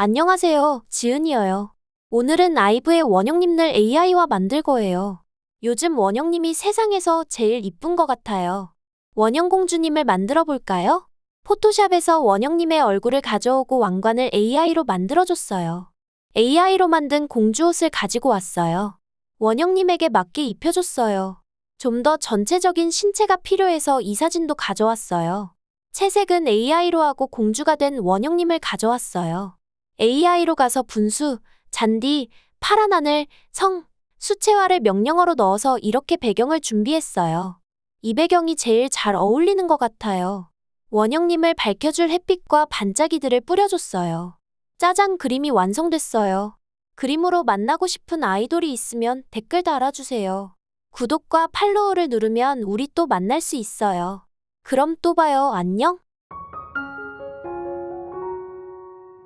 안녕하세요. 지은이에요. 오늘은 아이브의 원영님들 AI와 만들 거예요. 요즘 원영님이 세상에서 제일 이쁜 것 같아요. 원영공주님을 만들어 볼까요? 포토샵에서 원영님의 얼굴을 가져오고 왕관을 AI로 만들어줬어요. AI로 만든 공주 옷을 가지고 왔어요. 원영님에게 맞게 입혀줬어요. 좀 더 전체적인 신체가 필요해서 이 사진도 가져왔어요. 채색은 AI로 하고 공주가 된 원영님을 가져왔어요. AI로 가서 분수, 잔디, 파란 하늘, 성, 수채화를 명령어로 넣어서 이렇게 배경을 준비했어요. 이 배경이 제일 잘 어울리는 것 같아요. 원영님을 밝혀줄 햇빛과 반짝이들을 뿌려줬어요. 짜잔 그림이 완성됐어요. 그림으로 만나고 싶은 아이돌이 있으면 댓글 달아주세요. 구독과 팔로우를 누르면 우리 또 만날 수 있어요. 그럼 또 봐요. 안녕?